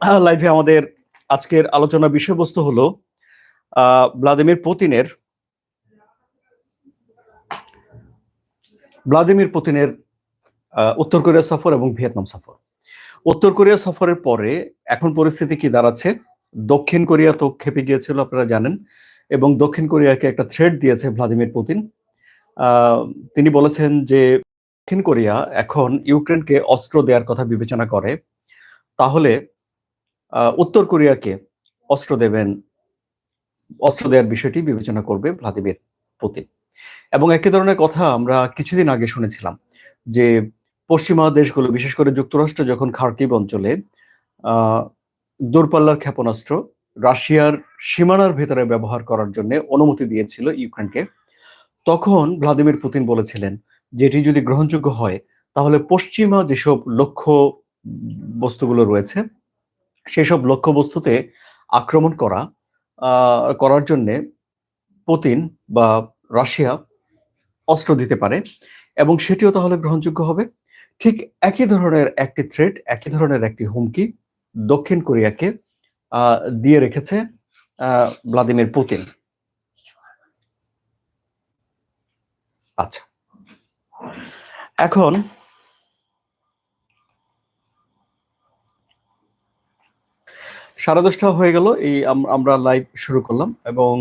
লাইভে আমাদের আজকের আলোচনা বিষয়বস্তু হলো ভ্লাদিমির পুতিনের ভ্লাদিমির পুতিনের উত্তর কোরিয়া সফর এবং ভিয়েতনাম সফর। উত্তর কোরিয়া সফরের পরে এখন পরিস্থিতি কি দাঁড়াচ্ছে? দক্ষিণ কোরিয়া তো খেপে গিয়েছিল, আপনারা জানেন, এবং দক্ষিণ কোরিয়াকে একটা থ্রেড দিয়েছে ভ্লাদিমির পুতিন। তিনি বলেছেন যে, দক্ষিণ কোরিয়া এখন ইউক্রেনকে অস্ত্র দেওয়ার কথা বিবেচনা করে, তাহলে উত্তর কোরিয়াকে অস্ত্র দেবেন, অস্ত্র দেওয়ার বিষয়টি বিবেচনা করবে ভ্লাদিমির পুতিন। এবং একই ধরনের কথা আমরা কিছুদিন আগে শুনেছিলাম যে পশ্চিমা দেশগুলো, বিশেষ করে যুক্তরাষ্ট্র, যখন খার্কিব অঞ্চলে দূরপাল্লার ক্ষেপণাস্ত্র রাশিয়ার সীমানার ভেতরে ব্যবহার করার জন্য অনুমতি দিয়েছিল ইউক্রেনকে, তখন ভ্লাদিমির পুতিন বলেছিলেন যে এটি যদি গ্রহণযোগ্য হয়, তাহলে পশ্চিমা যেসব লক্ষ্য বস্তুগুলো রয়েছে সেসব লক্ষ্য বস্তুতে আক্রমণ করা করার জন্য পুতিন বা রাশিয়া অস্ত্র দিতে পারে এবং সেটিও তাহলে গ্রহণযোগ্য হবে। ঠিক একই ধরনের একটি থ্রেট একই ধরনের একটি হুমকি দক্ষিণ কোরিয়াকে দিয়ে রেখেছে ভ্লাদিমির পুতিন। আচ্ছা। এখন সাড়ে দশটা হয়ে গেল, এই আমরা লাইভ শুরু করলাম এবং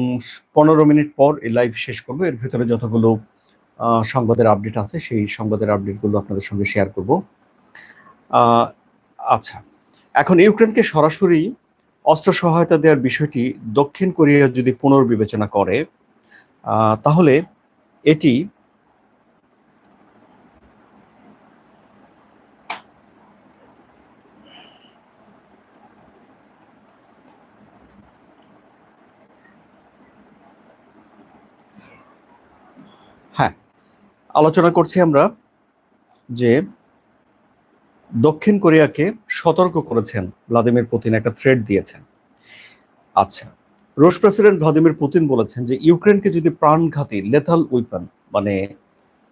পনেরো মিনিট পর এই লাইভ শেষ করব। এর ভিতরে যতগুলো সংবাদের আপডেট আছে, সেই সংবাদের আপডেটগুলো আপনাদের সঙ্গে শেয়ার করব। আচ্ছা এখন ইউক্রেনকে সরাসরি অস্ত্র সহায়তা দেওয়ার বিষয়টি দক্ষিণ কোরিয়া যদি পুনর্বিবেচনা করে তাহলে এটি হ্যাঁ আলোচনা করছি আমরা যে দক্ষিণ কোরিয়াকে সতর্ক করেছেন ভ্লাদিমির পুতিন, একটা থ্রেড দিয়েছেন। আচ্ছা রুশ প্রেসিডেন্ট ভ্লাদিমির পুতিন বলেছেন যে ইউক্রেনকে যদি প্রাণঘাতী লেথাল উইপন মানে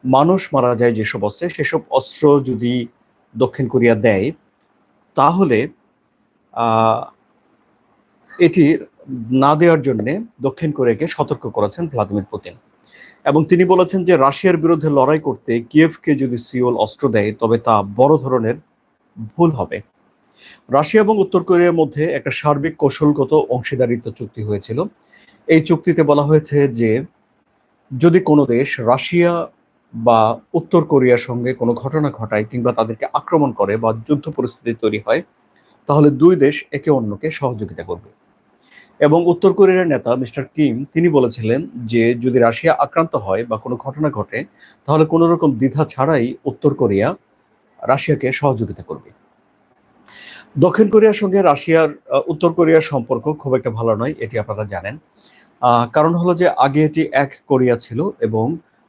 মানুষ মারা যায় যেসব অস্ত্রে, সেসব অস্ত্র যদি দক্ষিণ কোরিয়া দেয়, তাহলে এটি না দেওয়ার জন্য দক্ষিণ কোরিয়াকে সতর্ক করেছেন ভ্লাদিমির পুতিন। এবং তিনি বলেছেন যে রাশিয়ার বিরুদ্ধে লড়াই করতে কিয়েভকে যদি সিওল অস্ত্র দেয়, তবে তা বড় ধরনের ভুল হবে। রাশিয়া এবং উত্তর কোরিয়ার মধ্যে একটা সার্বিক কৌশলগত অংশীদারিত্ব চুক্তি হয়েছিল। এই চুক্তিতে বলা হয়েছে যে, যদি কোনো দেশ রাশিয়া বা উত্তর কোরিয়ার সঙ্গে কোনো ঘটনা ঘটায় কিংবা তাদেরকে আক্রমণ করে বা যুদ্ধ পরিস্থিতি তৈরি হয়, তাহলে দুই দেশ একে অন্যকে সহযোগিতা করবে। এবং উত্তর কোরিয়ার নেতা মিস্টার কিম, তিনি বলেছিলেন যে যদি রাশিয়া আক্রান্ত হয় বা কোনো ঘটনা ঘটে, তাহলে কোনো রকম দ্বিধা ছাড়াই উত্তর কোরিয়া রাশিয়াকে সহযোগিতা করবে। দক্ষিণ কোরিয়ার সঙ্গে রাশিয়ার উত্তর কোরিয়ার সম্পর্ক খুব একটা ভালো নয়, এটি আপনারা জানেন। কারণ হলো যে আগে এটি এক কোরিয়া ছিল এবং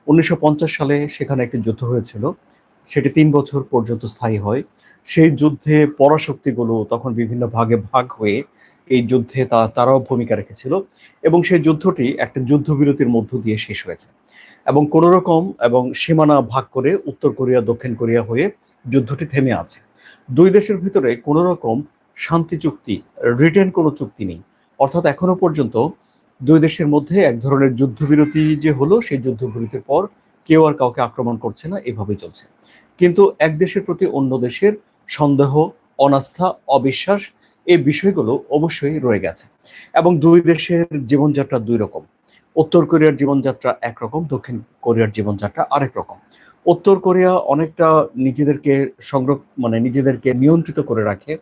উনিশশো পঞ্চাশ সালে সেখানে একটি যুদ্ধ হয়েছিল। সেটি তিন বছর পর্যন্ত স্থায়ী হয়। সেই যুদ্ধে পরাশক্তিগুলো তখন বিভিন্ন ভাগে ভাগ হয়ে এই যুদ্ধে তা, তারাও ভূমিকা রেখেছিল এবং সেই যুদ্ধটি একটা যুদ্ধবিরতির মধ্য দিয়ে শেষ হয়েছে। এবং কোনো রকম এবং সীমানা ভাগ করে উত্তর কোরিয়া, দক্ষিণ কোরিয়া হয়ে যুদ্ধটি থেমে আছে। দুই দেশের ভিতরে কোনো রকম শান্তি চুক্তি, রিটেন কোনো চুক্তি নেই। অর্থাৎ এখনও পর্যন্ত দুই দেশের মধ্যে এক ধরনের যুদ্ধবিরতি যে হলো, সেই যুদ্ধবিরতির পর কেউ আর কাউকে আক্রমণ করছে না, এভাবেই চলছে। কিন্তু এক দেশের প্রতি অন্য দেশের সন্দেহ, অনাস্থা, অবিশ্বাস এই বিষয়গুলো অবশ্যই রয়ে গেছে। এবং দুই দেশের জীবনযাত্রা দুই রকম। উত্তর কোরিয়ার জীবনযাত্রা একরকম দক্ষিণ কোরিয়ার জীবনযাত্রা আরেক রকম। উত্তর কোরিয়া অনেকটা নিজেদেরকে সংরক্ষ মানে নিজেদেরকে নিয়ন্ত্রিত করে রাখে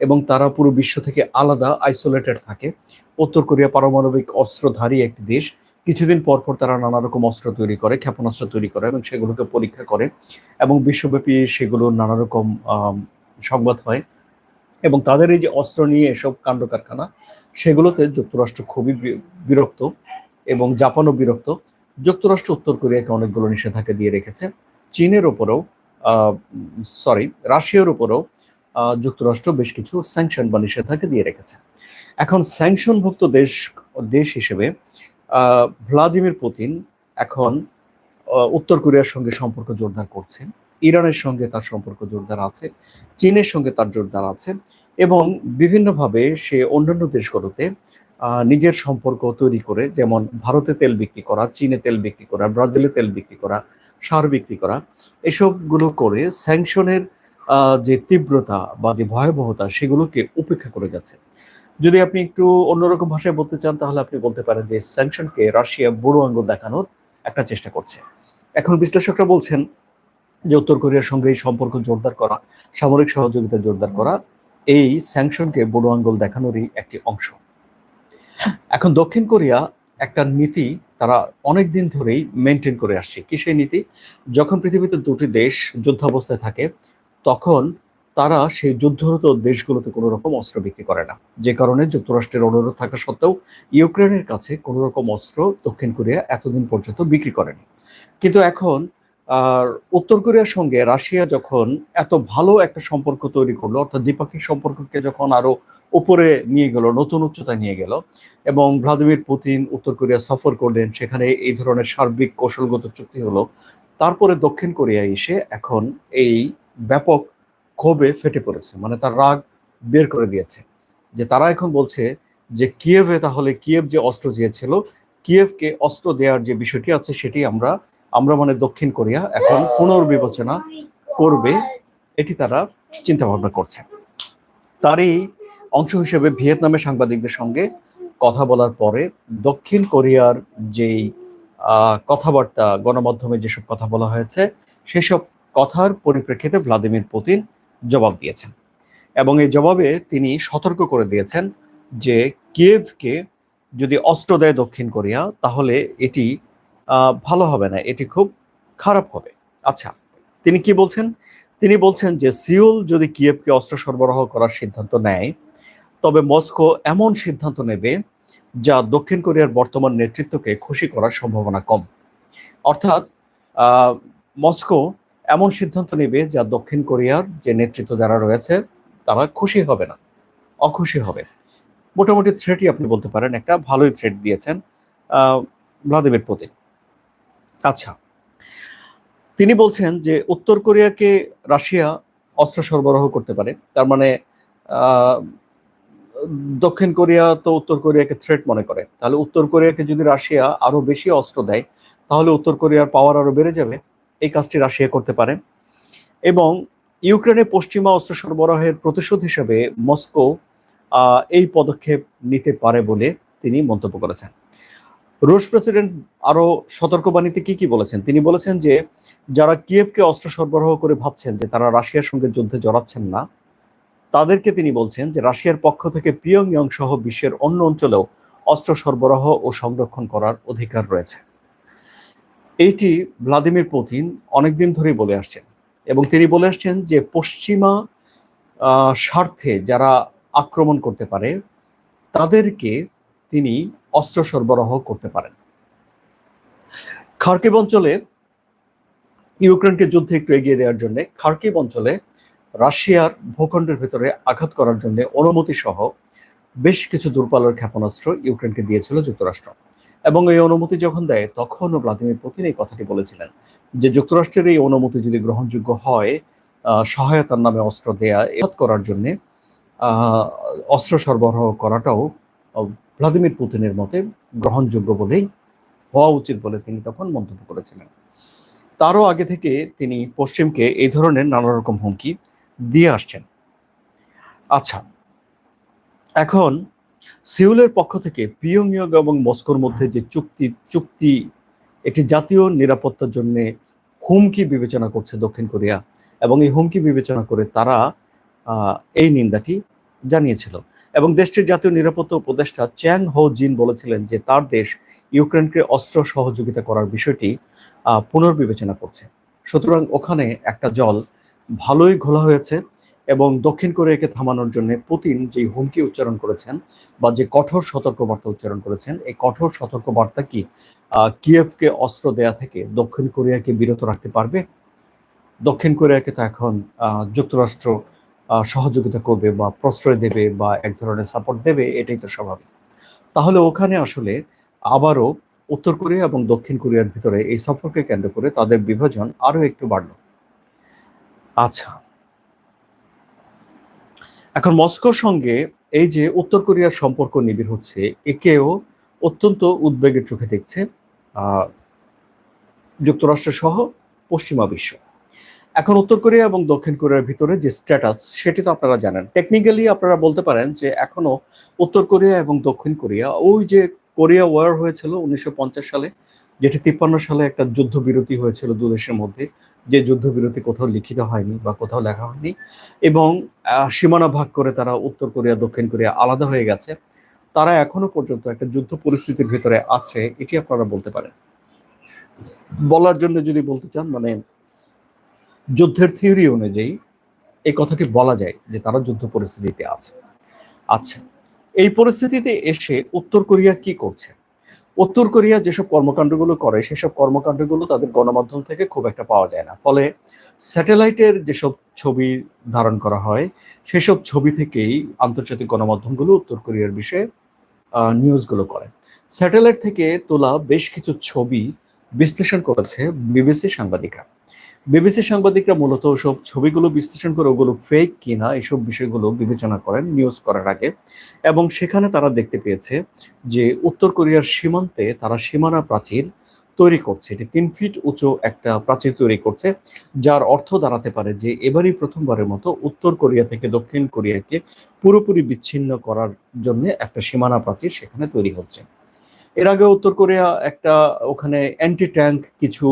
এবং তারা পুরো বিশ্ব থেকে আলাদা আইসোলেটেড থাকে। উত্তর কোরিয়া পারমাণবিক অস্ত্রধারী একটি দেশ। কিছুদিন পর পর তারা নানা রকম অস্ত্র তৈরি করে, ক্ষেপণাস্ত্র তৈরি করে এবং সেগুলোকে পরীক্ষা করে। এবং বিশ্বব্যাপী সেগুলো নানা রকম সংবাদ হয়। এবং তাদের এই যে অস্ত্র নিয়ে এসব কাণ্ড কারখানা, সেগুলোতে যুক্তরাষ্ট্র খুবই বিরক্ত এবং জাপানও বিরক্ত। যুক্তরাষ্ট্র উত্তর কোরিয়াকে অনেকগুলো নিষেধাজ্ঞা দিয়ে রেখেছে। চীনের ওপরেও সরি, রাশিয়ার উপরেও যুক্তরাষ্ট্র বেশ কিছু স্যাংশন বা নিষেধাজ্ঞা দিয়ে রেখেছে। এখন স্যাংশনভুক্ত দেশ দেশ হিসেবে ভ্লাদিমির পুতিন এখন উত্তর কোরিয়ার সঙ্গে সম্পর্ক জোরদার করছে। ইরানের সঙ্গে তার সম্পর্ক জোরদার আছে, চীনের সঙ্গে তার জোরদার আছে এবং বিভিন্নভাবে সে অন্যান্য দেশগুলোতে নিজের সম্পর্ক তৈরি করে, যেমন ভারতে তেল বিক্রি করা, চীনে তেল বিক্রি করা, ব্রাজিলে তেল বিক্রি করা, সার বিক্রি করা, এসবগুলো করে স্যাংশনের যে তীব্রতা বা যে ভয়াবহতা সেগুলোকে উপেক্ষা করে যাচ্ছে। যদি আপনি একটু অন্যরকম ভাষায় বলতে চান, তাহলে আপনি বলতে পারেন যে স্যাংশনকে রাশিয়া বুড়ো আঙ্গুল দেখানোর একটা চেষ্টা করছে। এখন বিশ্লেষকরা বলছেন যে উত্তর কোরিয়ার সঙ্গে এই সম্পর্ক জোরদার করা, সামরিক সহযোগিতা জোরদার করা, এই স্যাংশনকে বুড়ো আঙ্গল দেখানোরই একটি অংশ। এখন দক্ষিণ কোরিয়া একটা নীতি তারা অনেক দিন ধরেই মেনটেন করে আসছে। কি সেই নীতি? যখন পৃথিবীতে দুটি দেশ যুদ্ধাবস্থায় থাকে, তখন তারা সেই যুদ্ধরত দেশগুলোতে কোনো রকম অস্ত্র বিক্রি করে না। যে কারণে যুক্তরাষ্ট্রের অনুরোধ থাকা সত্ত্বেও ইউক্রেনের কাছে কোনো রকম অস্ত্র দক্ষিণ কোরিয়া এতদিন পর্যন্ত বিক্রি করেনি। কিন্তু এখন আর উত্তর কোরিয়ার সঙ্গে রাশিয়া যখন এত ভালো একটা সম্পর্ক তৈরি করল, অর্থাৎ দ্বিপাক্ষিক সম্পর্ককে যখন আরও উপরে নিয়ে গেল, নতুন উচ্চতায় নিয়ে গেল এবং ভ্লাদিমির পুতিন উত্তর কোরিয়া সফর করলেন, সেখানে এই ধরনের সার্বিক কৌশলগত চুক্তি হলো। তারপরে দক্ষিণ কোরিয়া এসে এখন এই ব্যাপক ক্ষোভে ফেটে পড়েছে মানে তার রাগ বের করে দিয়েছে। যে তারা এখন বলছে যে কিয়েভে তাহলে কিয়েভ যে অস্ত্র চেয়েছিল, কিয়েভকে অস্ত্র দেওয়ার যে বিষয়টি আছে, সেটি আমরা আমরা মানে দক্ষিণ কোরিয়া এখন পুনর্বিবেচনা করবে, এটি তারা চিন্তা ভাবনা করছে। তারই অংশ হিসেবে ভিয়েতনামের সাংবাদিকদের সঙ্গে কথা বলার পরে দক্ষিণ কোরিয়ার যেই কথাবার্তা, গণমাধ্যমে যেসব কথা বলা হয়েছে, সেসব কথার পরিপ্রেক্ষিতে ভ্লাদিমির পুতিন জবাব দিয়েছেন। এবং এই জবাবে তিনি সতর্ক করে দিয়েছেন যে কিয়েভকে যদি অস্ত্র দেয় দক্ষিণ কোরিয়া, তাহলে এটি ভালো হবে না, এটি খুব খারাপ হবে। আচ্ছা তিনি কি বলছেন? তিনি বলছেন যে সিউল যদি কিয়েভকে অস্ত্র সরবরাহ করার সিদ্ধান্ত নেয়, তবে মস্কো এমন সিদ্ধান্ত নেবে যা দক্ষিণ কোরিয়ার বর্তমান নেতৃত্বকে খুশি করার সম্ভাবনা কম। অর্থাৎ মস্কো এমন সিদ্ধান্ত নেবে যা দক্ষিণ কোরিয়ার যে নেতৃত্ব যারা রয়েছে, তারা খুশি হবে না, অখুশি হবে। মোটামুটি থ্রেটই আপনি বলতে পারেন, একটা ভালোই থ্রেট দিয়েছেন ভ্লাদিমির পুতিন। আচ্ছা। তিনি বলছেন যে উত্তর কোরিয়াকে রাশিয়া অস্ত্র সরবরাহ করতে পারে। তার মানে দক্ষিণ কোরিয়া তো উত্তর কোরিয়াকে থ্রেট মনে করে। তাহলে উত্তর কোরিয়াকে যদি রাশিয়া আরও বেশি অস্ত্র দেয়, তাহলে উত্তর কোরিয়ার পাওয়ার আরও বেড়ে যাবে। এই কাজটি রাশিয়া করতে পারে। এবং ইউক্রেনে পশ্চিমা অস্ত্র সরবরাহের প্রতিশোধ হিসেবে মস্কো এই পদক্ষেপ নিতে পারে বলে তিনি মন্তব্য করেছেন। রুশ প্রেসিডেন্ট আরও সতর্কবাণীতে কি কি বলেছেন? তিনি বলেছেন যে, যারা কিয়েভকে অস্ত্র সরবরাহ করে ভাবছেন যে তারা রাশিয়ার সঙ্গে যুদ্ধে জড়াচ্ছেন না, তাদেরকে তিনি বলছেন যে রাশিয়ার পক্ষ থেকে পিয়ংইয়ং সহ বিশ্বের অন্য অঞ্চলেও অস্ত্র সরবরাহ ও সংরক্ষণ করার অধিকার রয়েছে। এইটি ভ্লাদিমির পুতিন অনেকদিন ধরেই বলে আসছেন এবং তিনি বলে আসছেন যে পশ্চিমা স্বার্থে যারা আক্রমণ করতে পারে, তাদেরকে তিনি অস্ত্র সরবরাহ করতে পারেন। খার্কিব অঞ্চলে ইউক্রেনকে যুদ্ধে একটু এগিয়ে দেওয়ার জন্য খার্কিব অঞ্চলে রাশিয়ার ভূখণ্ডের ভেতরে আঘাত করার জন্য অনুমতি সহ বেশ কিছু দূরপাল্লার ক্ষেপণাস্ত্র ইউক্রেনকে দিয়েছিল যুক্তরাষ্ট্র। এবং এই অনুমতি যখন দেয়, তখনও ভ্লাদিমির পুতিন এই কথাটি বলেছিলেন যে যুক্তরাষ্ট্রের এই অনুমতি যদি গ্রহণযোগ্য হয় সহায়তার নামে অস্ত্র দেয়া আঘাত করার জন্য অস্ত্র সরবরাহ করাটাও ভ্লাদিমির পুতিনের মতে গ্রহণযোগ্য বলেই হওয়া উচিত বলে তিনি তখন মন্তব্য করেছিলেন। তারও আগে থেকে তিনি পশ্চিমকে এই ধরনের নানা রকম হুমকি দিয়ে আসছেন। আচ্ছা এখন সিউলের পক্ষ থেকে পিয়ংইয়ং এবং মস্কোর মধ্যে যে চুক্তি চুক্তি, একটি জাতীয় নিরাপত্তার জন্য হুমকি বিবেচনা করছে দক্ষিণ কোরিয়া এবং এই হুমকি বিবেচনা করে তারা এই নিন্দাটি জানিয়েছিল। এবং দেশটির জাতীয় নিরাপত্তা উপদেষ্টা চ্যাং হো জিন বলেছিলেন যে তার দেশ ইউক্রেনকে অস্ত্র সহযোগিতা করার বিষয়টি পুনর্বিবেচনা করছে। সুতরাং ওখানে একটা জল ভালোই ঘোলা হয়েছে এবং দক্ষিণ কোরিয়াকে থামানোর জন্য পুতিন যে হুমকি উচ্চারণ করেছেন বা যে কঠোর সতর্কবার্তা উচ্চারণ করেছেন, এই কঠোর সতর্কবার্তা কি কিয়েভকে অস্ত্র দেয়া থেকে দক্ষিণ কোরিয়াকে বিরত রাখতে পারবে? দক্ষিণ কোরিয়াকে তো এখন যুক্তরাষ্ট্র সহযোগিতা করবে বা প্রশ্রয় দেবে বা এক ধরনের সাপোর্ট দেবে, এটাই তো স্বাভাবিক। তাহলে ওখানে আসলে আবারও উত্তর কোরিয়া এবং দক্ষিণ কোরিয়ার ভিতরে এই সফরকে কেন্দ্র করে তাদের বিভাজন আরও একটু বাড়লো। আচ্ছা। এখন মস্কোর সঙ্গে এই যে উত্তর কোরিয়ার সম্পর্ক নিবিড় হচ্ছে, একেও অত্যন্ত উদ্বেগের চোখে দেখছে যুক্তরাষ্ট্র সহ পশ্চিমা বিশ্ব। এখন উত্তর কোরিয়া এবং দক্ষিণ কোরিয়ার ভিতরে যে স্ট্যাটাস সেটি তো আপনারা জানেন। টেকনিক্যালি আপনারা বলতে পারেন যে এখনও উত্তর কোরিয়া এবং দক্ষিণ কোরিয়া, ওই যে কোরিয়া ওয়ার হয়েছিল উনিশশো পঞ্চাশ সালে, যেটি তিপ্পান্ন সালে একটা যুদ্ধবিরতি হয়েছিল দু দেশের মধ্যে, যে যুদ্ধবিরতি কোথাও লিখিত হয়নি বা কোথাও লেখা হয়নি এবং সীমানা ভাগ করে তারা উত্তর কোরিয়া, দক্ষিণ কোরিয়া আলাদা হয়ে গেছে। তারা এখনও পর্যন্ত একটা যুদ্ধ পরিস্থিতির ভিতরে আছে, এটি আপনারা বলতে পারেন। বলার জন্য যদি বলতে চান মানে যুদ্ধের থিওরি অনুযায়ী এই কথাটি বলা যায় যে তারা যুদ্ধ পরিস্থিতিতে আছে। আচ্ছা এই পরিস্থিতিতে এসে উত্তর কোরিয়া কি করছে? উত্তর কোরিয়া যেসব কর্মকাণ্ডগুলো করে, সেসব কর্মকাণ্ডগুলো তাদের গণমাধ্যম থেকে খুব একটা পাওয়া যায় না। ফলে স্যাটেলাইটের যেসব ছবি ধারণ করা হয়, সেসব ছবি থেকেই আন্তর্জাতিক গণমাধ্যমগুলো উত্তর কোরিয়ার বিষয়ে নিউজগুলো করে। স্যাটেলাইট থেকে তোলা বেশ কিছু ছবি বিশ্লেষণ করেছে বিবিসি সাংবাদিকরা। বিবিসি সাংবাদিকরা মূলত সব ছবিগুলো বিশ্লেষণ করে ওগুলো ফেক কিনা এসব বিষয়গুলো বিবেচনা করেন নিউজ করার আগে। এবং সেখানে তারা দেখতে পেয়েছে যে উত্তর কোরিয়ার সীমান্তে তারা সীমানা প্রাচীর তৈরি করছে। এটি তিন ফিট উঁচু একটা প্রাচীর তৈরি করছে, যার অর্থ দাঁড়াতে পারে যে এবারই প্রথমবারের মতো উত্তর কোরিয়া থেকে দক্ষিণ কোরিয়াকে পুরোপুরি বিচ্ছিন্ন করার জন্য একটা সীমানা প্রাচীর সেখানে তৈরি হচ্ছে। এর আগে উত্তর কোরিয়া একটা ওখানে অ্যান্টি ট্যাঙ্ক কিছু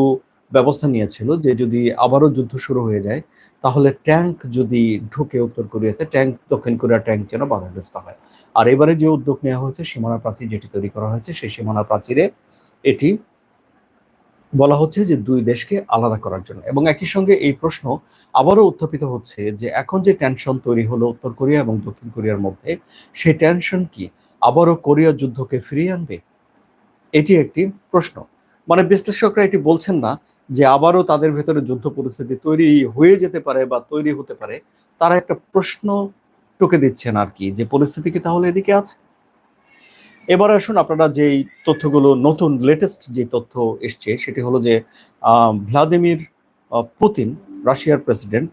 ব্যবস্থা নিয়েছিল যে যদি আবারও যুদ্ধ শুরু হয়ে যায়, তাহলে ট্যাঙ্ক যদি ঢুকে উত্তর কোরিয়াতে, ট্যাঙ্ক, দক্ষিণ কোরিয়ার ট্যাঙ্ক যেন বাধাগ্রস্ত হয়। আর এবারে যে উদ্যোগ নেওয়া হয়েছে, সীমানা প্রাচীর যেটি তৈরি করা হয়েছে, সেই সীমানা প্রাচীরে এটি বলা হচ্ছে যে দুই দেশকে আলাদা করার জন্য। এবং একই সঙ্গে এই প্রশ্ন আবারও উত্থাপিত হচ্ছে যে এখন যে টেনশন তৈরি হলো উত্তর কোরিয়া এবং দক্ষিণ কোরিয়ার মধ্যে, সেই টেনশন কি আবারও কোরিয়া যুদ্ধকে ফিরিয়ে আনবে? এটি একটি প্রশ্ন। মানে বিশ্লেষকরা এটি বলছেন না যে আবারও তাদের ভেতরে যুদ্ধ পরিস্থিতি তৈরি হয়ে যেতে পারে বা তৈরি হতে পারে, তারা একটা প্রশ্ন টুকে দিচ্ছেন আর কি, যে পরিস্থিতি কি তাহলে এদিকে আছে? এবার আসুন আপনারা যেই তথ্যগুলো, নতুন লেটেস্ট যে তথ্য এসছে, সেটি হলো যে ভ্লাদিমির পুতিন, রাশিয়ার প্রেসিডেন্ট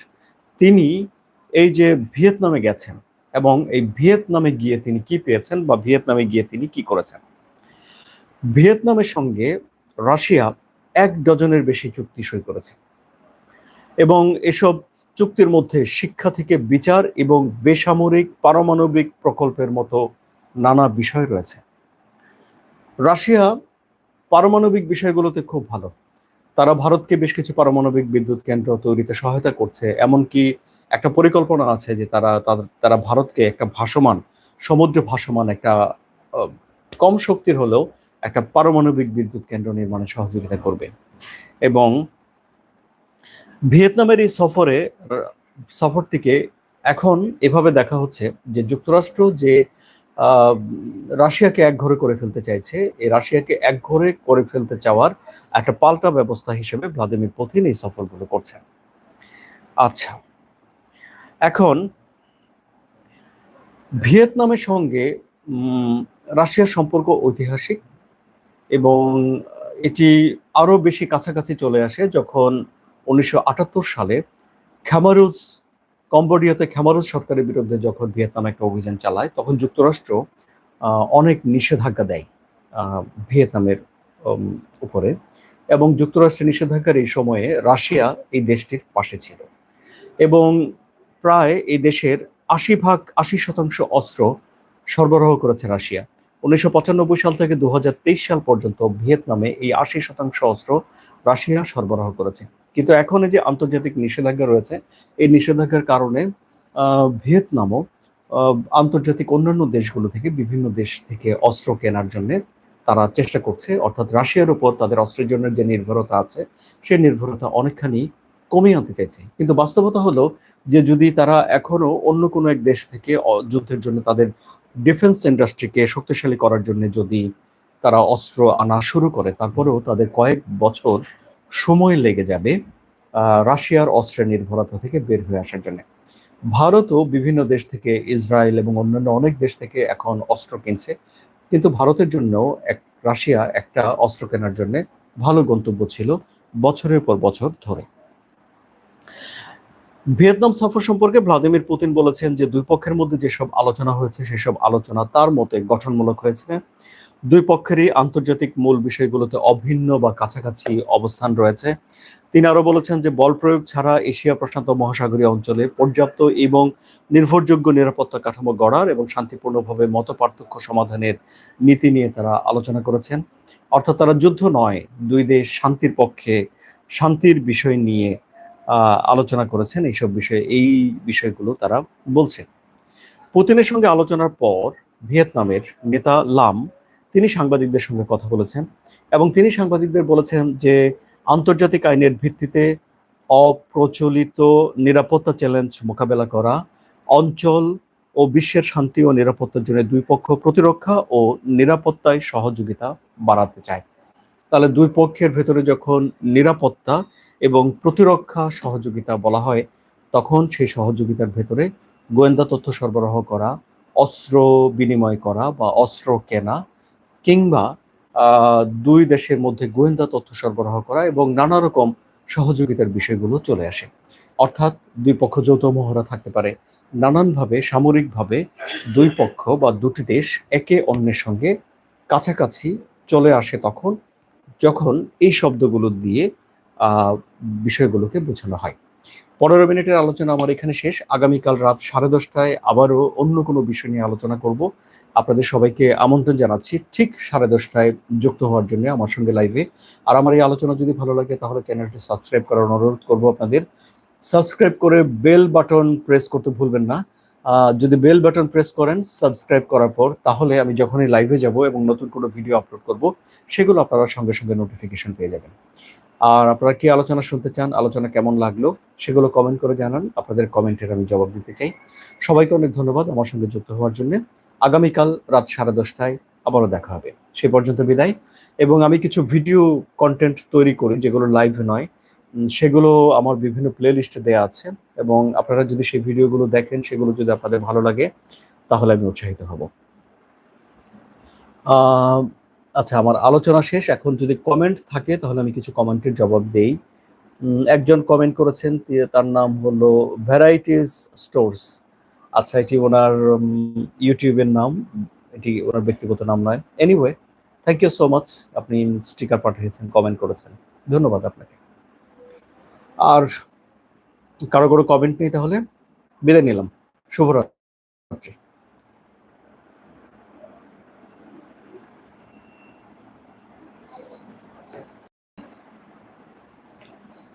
তিনি এই যে ভিয়েতনামে গেছেন এবং এই ভিয়েতনামে গিয়ে তিনি কি পেয়েছেন বা ভিয়েতনামে গিয়ে তিনি কি করেছেন? ভিয়েতনামের সঙ্গে রাশিয়া এক ডজনের বেশি চুক্তি সই করেছে। এবং এসব চুক্তির মধ্যে শিক্ষা থেকে বিচার এবং বেসামরিক পারমাণবিক প্রকল্পের মতো নানা বিষয় রয়েছে। রাশিয়া পারমাণবিক বিষয়গুলোতে খুব ভালো। তারা ভারতকে বেশ কিছু পারমাণবিক বিদ্যুৎ কেন্দ্র তৈরিতে সহায়তা করছে, এমনকি একটা পরিকল্পনা আছে যে তারা তারা ভারতকে একটা ভাসমান, সমুদ্র ভাসমান একটা কম শক্তির হলেও একটা পারমাণবিক বিদ্যুৎ কেন্দ্র নির্মাণে সহযোগিতা করবে। এবং ভিয়েতনামের এই সফরে, সফরটিকে এখন এভাবে দেখা হচ্ছে যে যুক্তরাষ্ট্র যে রাশিয়াকে এক ঘরে করে ফেলতে চাইছে, এই রাশিয়াকে এক ঘরে করে ফেলতে চাওয়ার একটা পাল্টা ব্যবস্থা হিসেবে ভ্লাদিমির পুতিন এই সফরগুলো করছেন। আচ্ছা এখন ভিয়েতনামের সঙ্গে রাশিয়ার সম্পর্ক ঐতিহাসিক এবং এটি আরও বেশি কাছাকাছি চলে আসে যখন উনিশশো আটাত্তর সালে খ্যামারুজ কম্বোডিয়াতে খ্যামারুজ সরকারের বিরুদ্ধে যখন ভিয়েতনাম একটা অভিযান চালায়, তখন যুক্তরাষ্ট্র অনেক নিষেধাজ্ঞা দেয় ভিয়েতনামের উপরে। এবং যুক্তরাষ্ট্রের নিষেধাজ্ঞার এই সময়ে রাশিয়া এই দেশটির পাশে ছিল। এবং প্রায় এই দেশের আশি ভাগ, আশি শতাংশ অস্ত্র সরবরাহ করেছে রাশিয়া। উনিশশো পঁচানব্বই সাল থেকে দুহাজার তেইশ সাল পর্যন্ত ভিয়েতনামে এই আশি শতাংশ অস্ত্র রাশিয়া সরবরাহ করেছে। কিন্তু এখন যে আন্তর্জাতিক নিষেধাজ্ঞা রয়েছে, এই নিষেধাজ্ঞার কারণে ভিয়েতনামও আন্তর্জাতিক অন্যান্য দেশগুলো থেকে বিভিন্ন দেশ থেকে অস্ত্র কেনার জন্য তারা চেষ্টা করছে। অর্থাৎ রাশিয়ার উপর তাদের অস্ত্রের জন্য যে নির্ভরতা আছে সেই নির্ভরতা অনেকখানি কমিয়ে আনতে চাইছে। কিন্তু বাস্তবতা হলো যে যদি তারা এখনও অন্য কোনো এক দেশ থেকে যুদ্ধের জন্য তাদের ডিফেন্স ইন্ডাস্ট্রিকে শক্তিশালী করার জন্য যদি তারা অস্ত্র আনা শুরু করে, তারপরেও তাদের কয়েক বছর সময় লেগে যাবে রাশিয়ার অস্ত্রের নির্ভরতা থেকে বের হয়ে আসার জন্য। ভারতও বিভিন্ন দেশ থেকে, ইসরায়েল এবং অন্যান্য অনেক দেশ থেকে এখন অস্ত্র কিনছে। কিন্তু ভারতের জন্য এক, রাশিয়া একটা অস্ত্র কেনার জন্য ভালো গন্তব্য ছিল বছরের পর বছর ধরে। ভিয়েতনাম সফর সম্পর্কে ভ্লাদিমির পুতিন বলেছেন যে দুই পক্ষের মধ্যে যেসব আলোচনা হয়েছে, সেসব আলোচনা তার মতে গঠনমূলক হয়েছে। দুই পক্ষেরই আন্তর্জাতিক মূল বিষয়গুলোতে অভিন্ন বা কাছাকাছি অবস্থান রয়েছে। তিনি আরও বলেছেন যে বল প্রয়োগ ছাড়া এশিয়া প্রশান্ত মহাসাগরীয় অঞ্চলে পর্যাপ্ত এবং নির্ভরযোগ্য নিরাপত্তা কাঠামো গড়ার এবং শান্তিপূর্ণভাবে মত পার্থক্য সমাধানের নীতি নিয়ে তারা আলোচনা করেছেন। অর্থাৎ তারা যুদ্ধ নয়, দুই দেশ শান্তির পক্ষে শান্তির বিষয় নিয়ে আলোচনা করেছেন এইসব বিষয়ে, এই বিষয়গুলো তারা বলছেন। পুতিনের সঙ্গে আলোচনার পর ভিয়েতনামের নেতা লাম, তিনি সাংবাদিকদের সঙ্গে কথা বলেছেন এবং তিনি সাংবাদিকদের বলেছেন যে আন্তর্জাতিক আইনের ভিত্তিতে অপ্রচলিত নিরাপত্তা চ্যালেঞ্জ মোকাবেলা করা, অঞ্চল ও বিশ্বের শান্তি ও নিরাপত্তার জন্য দুই পক্ষ প্রতিরক্ষা ও নিরাপত্তায় সহযোগিতা বাড়াতে চায়। তাহলে দুই পক্ষের ভেতরে যখন নিরাপত্তা এবং প্রতিরক্ষা সহযোগিতা বলা হয়, তখন সেই সহযোগিতার ভেতরে গোয়েন্দা তথ্য সরবরাহ করা, অস্ত্র বিনিময় করা বা অস্ত্র কেনা কিংবা দুই দেশের মধ্যে গোয়েন্দা তথ্য সরবরাহ করা এবং নানা রকম সহযোগিতার বিষয়গুলো চলে আসে। অর্থাৎ দুই পক্ষ যৌথ মহড়া থাকতে পারে। নানানভাবে, সামরিকভাবে দুই পক্ষ বা দুটি দেশ একে অন্যের সঙ্গে কাছাকাছি চলে আসে তখন যখন এই শব্দগুলো দিয়ে বিষয়গুলোকে বোঝানো হয়। পনেরো মিনিটের আলোচনা আমার এখানে শেষ। আগামীকাল রাত সাড়ে দশটায় আবারও অন্য কোনো বিষয় নিয়ে আলোচনা করব। আপনাদের সবাইকে আমন্ত্রণ জানাচ্ছি। ঠিক সাড়ে দশটায় যুক্ত হওয়ার জন্য আমার সঙ্গে লাইভে। আর আমার এই আলোচনা যদি ভালো লাগে, তাহলে চ্যানেলটি সাবস্ক্রাইব করার অনুরোধ করব আপনাদের। সাবস্ক্রাইব করে বেল বাটন প্রেস করতে ভুলবেন না। যদি বেল বাটন প্রেস করেন সাবস্ক্রাইব করার পর, তাহলে আমি যখনই লাইভে যাব এবং নতুন কোনো ভিডিও আপলোড করব, সেগুলো আপনারা সঙ্গে সঙ্গে নোটিফিকেশন পেয়ে যাবেন। আর আপনারা কি আলোচনা শুনতে চান, আলোচনা কেমন লাগল, সেগুলো কমেন্ট করে জানান, আপনাদের কমেন্টের আমি জবাব দিতে চাই। সবাইকে অনেক ধন্যবাদ আমার সঙ্গে যুক্ত হওয়ার জন্য। আগামীকাল রাত সাড়ে দশটায় আবারও দেখা হবে। সে পর্যন্ত বিদায়। এবং আমি কিছু ভিডিও কন্টেন্ট তৈরি করি, যেগুলো লাইভ নয়। সেগুলো আমার বিভিন্ন প্লে লিস্টে দেওয়া আছে এবং আপনারা যদি সেই ভিডিওগুলো দেখেন, সেগুলো যদি আপনাদের ভালো লাগে, তাহলে আমি উৎসাহিত হব। আচ্ছা আমার আলোচনা শেষ। এখন যদি কমেন্ট থাকে, তাহলে আমি কিছু কমেন্টের জবাব দেই। একজন কমেন্ট করেছেন তার নাম হলো ভ্যারাইটিস স্টোরস আচ্ছা এটি ওনার ইউটিউবের নাম। এটি ওনার ব্যক্তিগত নাম নয়। Anyway thank you so much আপনি স্টিকার পাঠিয়েছেন কমেন্ট করেছেন। ধন্যবাদ আপনাকে। আর কারও কারও কমেন্ট নেই তাহলে বিদায় নিলাম। শুভরাত্রি।